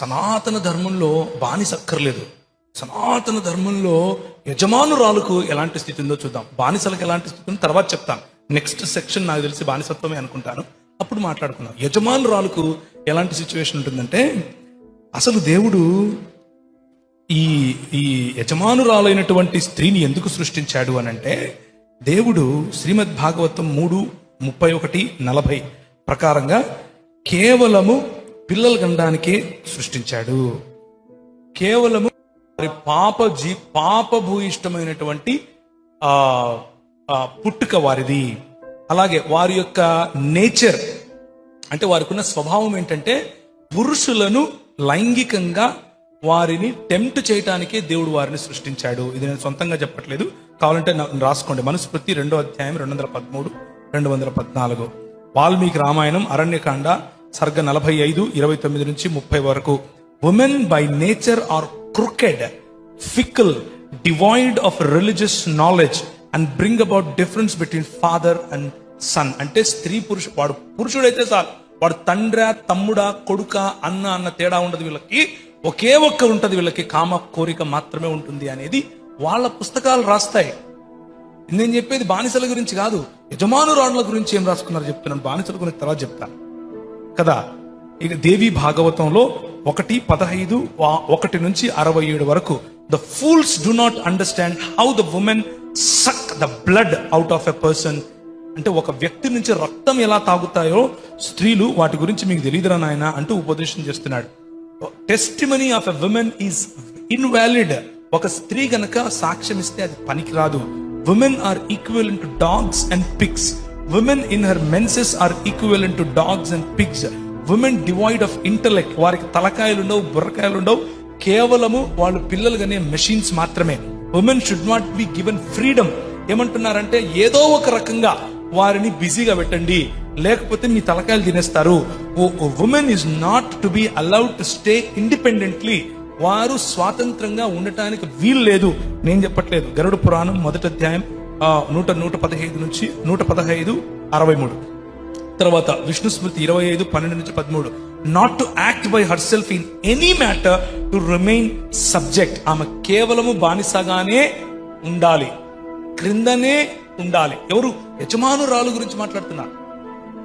సనాతన ధర్మంలో బానిస అక్కర్లేదు. సనాతన ధర్మంలో యజమానురాలకు ఎలాంటి స్థితి ఉందో చూద్దాం. బానిసలకు ఎలాంటి స్థితి ఉందో తర్వాత చెప్తాను. నెక్స్ట్ సెక్షన్ నాకు తెలిసి బానిసత్వమే అనుకుంటాను. అప్పుడు మాట్లాడుకుందాం. యజమానురాలకు ఎలాంటి సిచ్యువేషన్ ఉంటుందంటే అసలు దేవుడు ఈ ఈ యజమానురాలైనటువంటి స్త్రీని ఎందుకు సృష్టించాడు అని అంటే దేవుడు శ్రీమద్ భాగవతం మూడు ముప్పై ఒకటి నలభై ప్రకారంగా కేవలము పిల్లలు కనడానికే సృష్టించాడు. కేవలము వారి పాప జీ పాపభూయిష్టమైనటువంటి ఆ పుట్టుక వారిది. అలాగే వారి యొక్క నేచర్ అంటే వారికి ఉన్న స్వభావం ఏంటంటే పురుషులను లైంగికంగా వారిని టెంప్ట్ చేయటానికే దేవుడు వారిని సృష్టించాడు. ఇది నేను సొంతంగా చెప్పట్లేదు. కావాలంటే రాసుకోండి. మనుస్మృతి రెండో అధ్యాయం రెండు వందల పదమూడు రెండు వందల పద్నాలుగు. వాల్మీకి రామాయణం అరణ్యకాండ సర్గ నలభై ఐదు ఇరవై తొమ్మిది నుంచి ముప్పై వరకు. Women by nature are crooked fickle devoid of religious knowledge and bring about difference between father and son అంటే స్త్రీ పురుషు వాడు పురుషుడైతే చాలు. వాడు తండ్ర తమ్ముడా కొడుక అన్న అన్న తేడా ఉండదు వీళ్ళకి. ఒకే ఒక్క ఉంటది వీళ్ళకి. కామ కోరిక మాత్రమే ఉంటుంది అనేది వాళ్ళ పుస్తకాలు రాస్తాయి. నేను చెప్పేది బానిసల గురించి కాదు. యజమానురాళ్ళ గురించి ఏం రాసుకున్నారు చెప్తున్నాను. బానిసల గురించి తర్వాత చెప్తాను. కదా? ఇక దేవి భాగవతంలో ఒకటి పదహైదు ఒకటి నుంచి అరవై ఏడు వరకు the fools do not understand how the women suck the blood out of a person అంటే ఒక వ్యక్తి నుంచి రక్తం ఎలా తాగుతాయో స్త్రీలు వాటి గురించి మీకు తెలియదురా నాయన అంటూ ఉపదేశం చేస్తున్నాడు. Testimony of a women is invalid ఒక స్త్రీ గనక సాక్ష్యం ఇస్తే అది పనికిరాదు. Women are equal to dogs and pigs women in her menses are equal to dogs and pigs women devoid of intellect వారికి తలకాయలు ఉండవు బుర్రకాయలు ఉండవు. కేవలము వాళ్ళు పిల్లలు కనే మెషిన్స్ మాత్రమే. Women should not be given freedom ఏమంటున్నారంటే ఏదో ఒక రకంగా వారిని బిజీగా పెట్టండి. లేకపోతే మీ తలకాయలు తినేస్తారు. Women is not to be allowed to stay independently వారు స్వాతంత్రంగా ఉండటానికి వీలు లేదు. నేను చెప్పట్లేదు. గరుడ పురాణం మొదటి అధ్యాయం నూట నూట పదహైదు నుంచి నూట పదహైదు అరవై మూడు తర్వాత విష్ణు స్మృతి ఇరవై ఐదు పన్నెండు నుంచి పదమూడు. Not to act by herself in any matter to remain subject ఆమె కేవలము బానిసగానే ఉండాలి. క్రిందనే ఉండాలి. ఎవరు? యజమానురాలు గురించి మాట్లాడుతున్నారు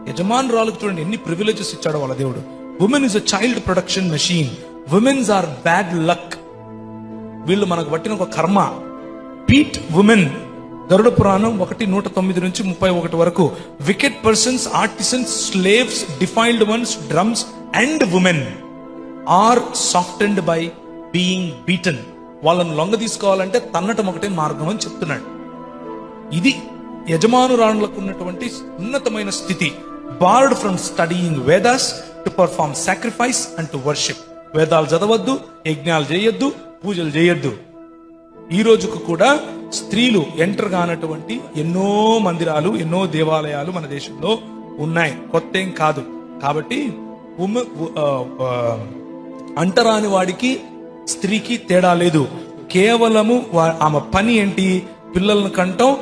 యజమానురాలకు చూడండి ఎన్ని ప్రివిలేజెస్ ఇచ్చాడో వాళ్ళ దేవుడు. Women is a child production machine womens are bad luck వీళ్ళు మనకు పట్టిన ఒక కర్మ. పీట్ ఉమెన్ గరుడ పురాణం ఒకటి నూట తొమ్మిది నుంచి ముప్పై ఒకటి వరకు. Wicked persons artisans slaves defiled ones drums and women are softened by being beaten వాళ్ళను లొంగ తీసుకోవాలంటే తన్నటం ఒకటే మార్గం అని చెప్తున్నాడు. ఇది యజమానురాణులకు ఉన్నటువంటి ఉన్నతమైన స్థితి. Barred from studying Vedas to perform sacrifice and to worship వేదాలు చదవద్దు యజ్ఞాలు చేయొద్దు పూజలు చేయొద్దు. ఈ రోజుకు కూడా స్త్రీలు ఎంటర్ కానటువంటి ఎన్నో మందిరాలు ఎన్నో దేవాలయాలు మన దేశంలో ఉన్నాయి. కొత్త ఏం కాదు. కాబట్టి ఉమె అంటరాని వాడికి స్త్రీకి తేడా లేదు. కేవలము ఆమె పని ఏంటి? పిల్లలను కంటం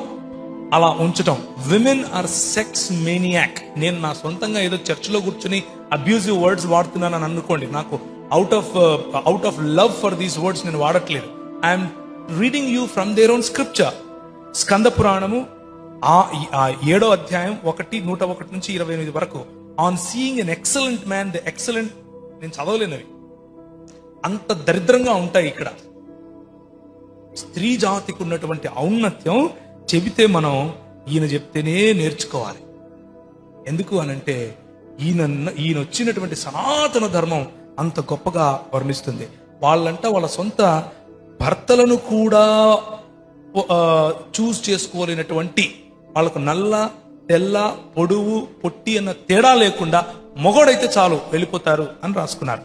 అలా ఉంచటం. విమెన్ ఆర్ సెక్స్ మేనియాక్ నేను నా సొంతంగా ఏదో చర్చిలో కూర్చుని అబ్యూజివ్ వర్డ్స్ వాడుతున్నానని అనుకోండి. నాకు out of out of love for these words నేను వాడట్లేదు. I'm reading you from their own scripture Skanda పురాణము ఆ ఆ ఏడో అధ్యాయం ఒకటి నూట ఒకటి నుంచి ఇరవై ఎనిమిది వరకు. On seeing an excellent man the excellent నేను చదవలేనవి. అంత దరిద్రంగా ఉంటాయి ఇక్కడ. స్త్రీ జాతికి ఉన్నటువంటి ఔన్నత్యం చెబితే మనం ఈయన చెప్తేనే నేర్చుకోవాలి. ఎందుకు అనంటే ఈయన ఈయన వచ్చినటువంటి సనాతన ధర్మం అంత గొప్పగా వర్ణిస్తుంది. వాళ్ళంట వాళ్ళ సొంత భర్తలను కూడా చూస్ చేసుకోలేనటువంటి వాళ్ళకు నల్ల తెల్ల పొడువు పొట్టి అన్న తేడా లేకుండా మొగోడైతే చాలు వెళ్ళిపోతారు అని రాసుకున్నారు.